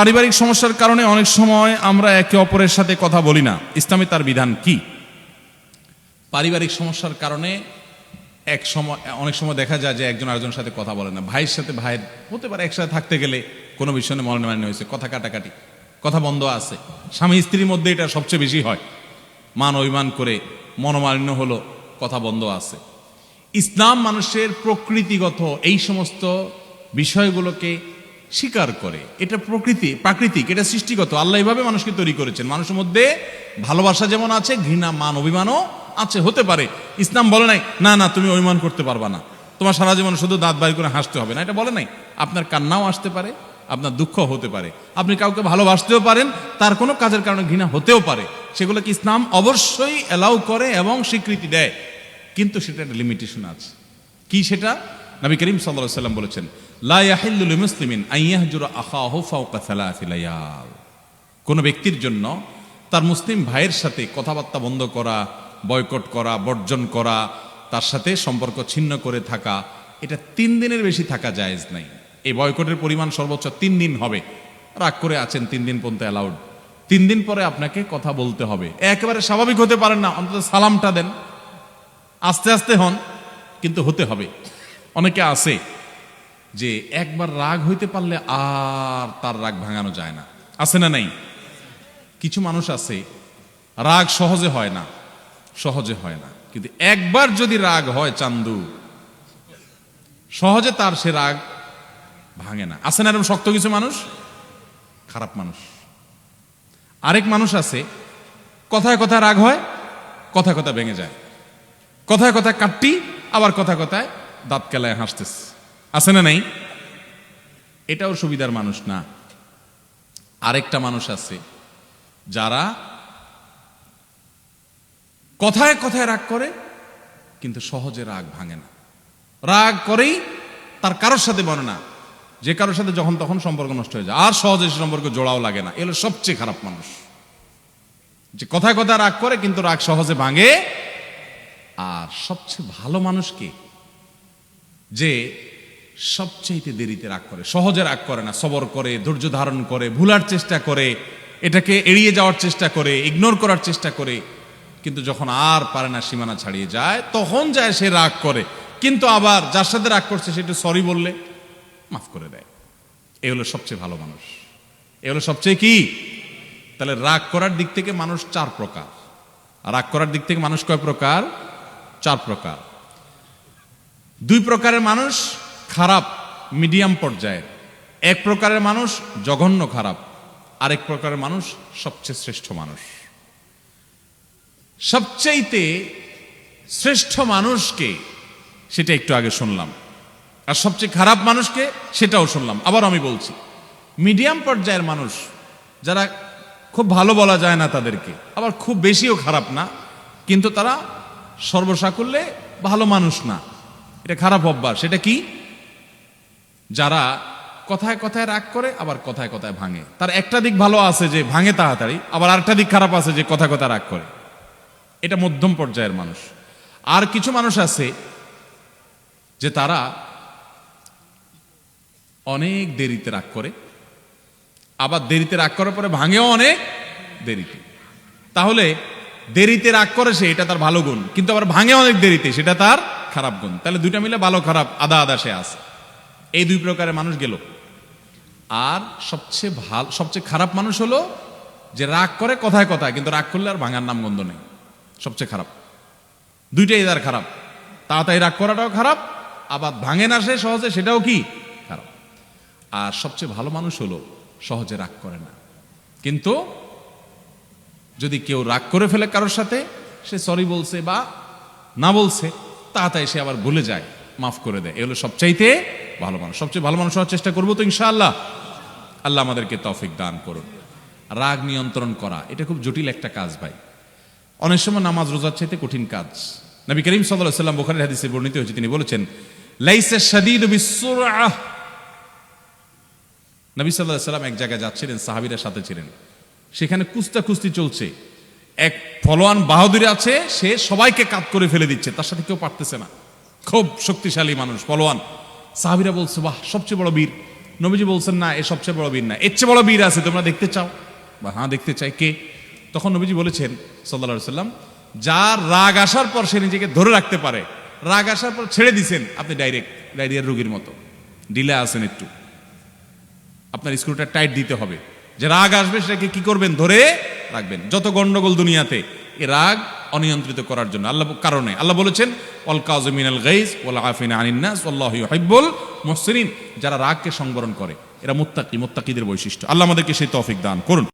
পারিবারিক সমস্যার কারণে অনেক সময় আমরা একে অপরের সাথে কথা বলি না। ইসলামে তার বিধান কি? পারিবারিক সমস্যার কারণে এক সময়, অনেক সময় দেখা যায় যে একজন আরেকজনের সাথে কথা বলে না। ভাইয়ের সাথে ভাইয়ের, হতে পারে একসাথে থাকতে গেলে কোনো বিষয় নিয়ে মনোমালিন্য হয়েছে, কথা কাটাকাটি, কথা বন্ধ আছে। স্বামী স্ত্রীর মধ্যে এটা সবচেয়ে বেশি হয়। মান অভিমান করে মনোমালিন্য হলো, কথা বন্ধ আছে। ইসলাম মানুষের প্রকৃতিগত এই সমস্ত বিষয়গুলোকে স্বীকার করে। এটা প্রকৃতি, প্রাকৃতিক, এটা সৃষ্টিগত। আল্লাহ এইভাবে মানুষকে তৈরি করেছেন। মানুষের মধ্যে ভালোবাসা যেমন আছে, ঘৃণা, মান, অভিমানও আছে, হতে পারে। ইসলাম বলে নাই, না না, তুমি অভিমান করতে পারবা না। তোমার সারা জীবন শুধু দাঁত বাড়ি করে হাসতে হবে না। এটা বলে নাই, আপনার কান্নাও আসতে পারে, আপনার দুঃখ হতে পারে। আপনি কাউকে ভালোবাসতেও পারেন, তার কোনো কাজের কারণে ঘৃণা হতেও পারে। সেগুলোকে ইসলাম অবশ্যই অ্যালাউ করে এবং স্বীকৃতি দেয়। কিন্তু সেটা একটা লিমিটেশন আছে। কি সেটা? নবী করিম আলাইহি সাল্লাম বলেছেন লায়াল কোন ব্যক্তির জন্য তার মুসলিম ভাইয়ের সাথে কথাবার্তা বন্ধ করা, বয়কট করা, বর্জন করা, তার সাথে সম্পর্ক ছিন্ন করে থাকা, এটা তিন দিনের বেশি থাকা জায়েজ নাই। এই বয়কটের পরিমাণ সর্বোচ্চ তিন দিন হবে। রাগ করে আছেন তিন দিন পর্যন্ত অ্যালাউড। তিন দিন পরে আপনাকে কথা বলতে হবে। একেবারে স্বাভাবিক হতে পারেন না, অন্তত সালামটা দেন। আস্তে আস্তে হন, কিন্তু হতে হবে। অনেকে আছে যে একবার রাগ হইতে পারলে আর তার রাগ ভাঙানো যায় না। আছে না নাই? কিছু মানুষ আছে, রাগ সহজে হয় না, সহজে হয় না। কিন্তু একবার যদি রাগ হয় চান্দু, সহজে তার সে রাগ ভাঙে না। আছে না এরকম শক্ত কিছু মানুষ? খারাপ মানুষ। আরেক মানুষ আছে, কথায় কথায় রাগ হয়, কথায় কথা ভেঙে যায়। কথায় কথায় কাটটি, আবার কথা কথায় দাঁত কেলায় হাসতেছে। আছে না নাই? এটাও সুবিধার মানুষ না। আরেকটা মানুষ আছে, যারা কথায় কথায় রাগ করে, কিন্তু সহজে রাগ ভাঙে না। রাগ করেই তার কারোর সাথে বনে না। যে কারোর সাথে যখন তখন সম্পর্ক নষ্ট হয়ে যায়। আর সহজে সে সম্পর্ক জোড়াও লাগে না। এগুলো সবচেয়ে খারাপ মানুষ। যে কথায় কথায় রাগ করে, কিন্তু রাগ সহজে ভাঙে। আর সবচেয়ে ভালো মানুষ কে? যে সবচেয়ে দেরিতে রাগ করে, সহজে রাগ করে না, সবর করে, ধৈর্য ধারণ করে, ভুলার চেষ্টা করে, এটাকে এড়িয়ে যাওয়ার চেষ্টা করে ইগনোর করার চেষ্টা করে। কিন্তু যখন আর পারে না, সীমানা ছাড়িয়ে যায়, তখন যায় সে রাগ করে। কিন্তু আবার যার সাথে রাগ করছে সেটা সরি বললে, মাফ করে দেয়। এ হলো সবচেয়ে ভালো মানুষ। এ হলো সবচেয়ে কি? তাহলে রাগ করার দিক থেকে মানুষ চার প্রকার। রাগ করার দিক থেকে মানুষ কয় প্রকার? চার প্রকার। দুই প্রকারের মানুষ খারাপ মিডিয়াম পর্যায়ের। এক প্রকারের মানুষ জঘন্য খারাপ, আরেক প্রকারের মানুষ সবচেয়ে শ্রেষ্ঠ মানুষ। সবচাইতে শ্রেষ্ঠ মানুষকে সেটা একটু আগে শুনলাম, আর সবচেয়ে খারাপ মানুষকে সেটাও শুনলাম, আবার আমি বলছি। মিডিয়াম পর্যায়ের মানুষ, যারা খুব ভালো বলা যায় না তাদেরকে, আবার খুব বেশিও খারাপ না, কিন্তু তারা সর্বসাকুল্যে ভালো মানুষ না। এটা খারাপ অভ্যাস সেটা কি? যারা কথায় কথায় রাগ করে, আবার কথায় কথায় ভাঙে। তার একটা দিক ভালো আছে যে ভাঙে তাড়াতাড়ি, আবার আরেকটা দিক খারাপ আছে যে কথায় কথায় রাগ করে। এটা মধ্যম পর্যায়ের মানুষ। আর কিছু মানুষ আছে যে তারা অনেক দেরিতে রাগ করে, আবার দেরিতে রাগ করার পরে ভাঙেও অনেক দেরিতে। তাহলে দেরিতে রাগ করে সে, এটা তার ভালো গুণ, কিন্তু আবার ভাঙে অনেক দেরিতে, সেটা তার খারাপ গুণ। তাহলে দুইটা মিলে ভালো খারাপ, আদা আদা সে আছে। এই দুই প্রকারের মানুষ গেল। আর সবচেয়ে ভালো, সবচেয়ে খারাপ মানুষ হলো যে রাগ করে কথায় কথায়, কিন্তু রাগ করলে আর ভাঙার নাম গন্ধ নেই। সবচেয়ে খারাপ। দুইটাই তার খারাপ। তাড়াতাড়ি রাগ করাটাও খারাপ, আবার ভাঙে না সে সহজে, সেটাও কি? খারাপ। আর সবচেয়ে ভালো মানুষ হলো সহজে রাগ করে না। কিন্তু যদি কেউ রাগ করে ফেলে কারোর সাথে, সে সরি বলছে বা না বলছে, তাড়াতাড়ি সে আবার ভুলে যায়, মাফ করে দেয়। এগুলো সবচাইতে ভালো মানুষ। সবচেয়ে ভালো মানুষ হওয়ার চেষ্টা করব তো ইনশাআল্লাহ। আল্লাহ আমাদেরকে তৌফিক দান করুন। রাগ নিয়ন্ত্রণ করা, এটা খুব জটিল একটা কাজ ভাই। অনেক সময় নামাজ রোজার চাইতে কঠিন কাজ। নবী করিম সাল্লাহ সাল্লাম বোখারের হাদিসে বর্ণিত হয়েছে, তিনি বলেছেন নবী সাল্লাহ সাল্লাম এক জায়গায় যাচ্ছিলেন, সাহাবিরা সাথে ছিলেন। সেখানে কুস্তা কুস্তি চলছে। এক ফলোয়ান বাহাদুরি আছে, সে সবাইকে কাত করে ফেলে দিচ্ছে, তার সাথে কেউ পারতেছে না। খুব শক্তিশালী মানুষ, ফলোয়ান। সাহাবিরা বলছে, বাহ, সবচেয়ে বড় বীর। নবীজি বলছেন, না, এ সবচেয়ে বড় বীর না, এর চেয়ে বড় বীর আছে, তোমরা দেখতে চাও। বা হ্যাঁ দেখতে চাই, কে? তখন নবীজি বলেছেন সাল্লা সাল্লাম যার রাগ আসার পর সে নিজেকে ধরে রাখতে পারে। রাগ আসার পর ছেড়ে দিছেন, আপনি ডাইরেক্ট ডায়রিয়ার রোগীর মতো। ডিলে আছেন একটু। আপনার স্ক্রুটা টাইট দিতে হবে। যে রাগ আসবে, সেটাকে কি করবেন? ধরে রাখবেন। যত গন্ডগোল দুনিয়াতে, এ রাগ অনিয়ন্ত্রিত করার জন্য। আল্লাহ কারণে। আল্লাহ বলেছেন অল কাজমিনাল গাইজ ওয়াল আফিনা আনিন্নাস আল্লাহু ইউহিব্বুল মুহসিনিন। যারা রাগকে সংবরণ করে, এরা মুত্তাকি, মুত্তাকিদের বৈশিষ্ট্য। আল্লাহ আমাদেরকে সেই তৌফিক দান করুন।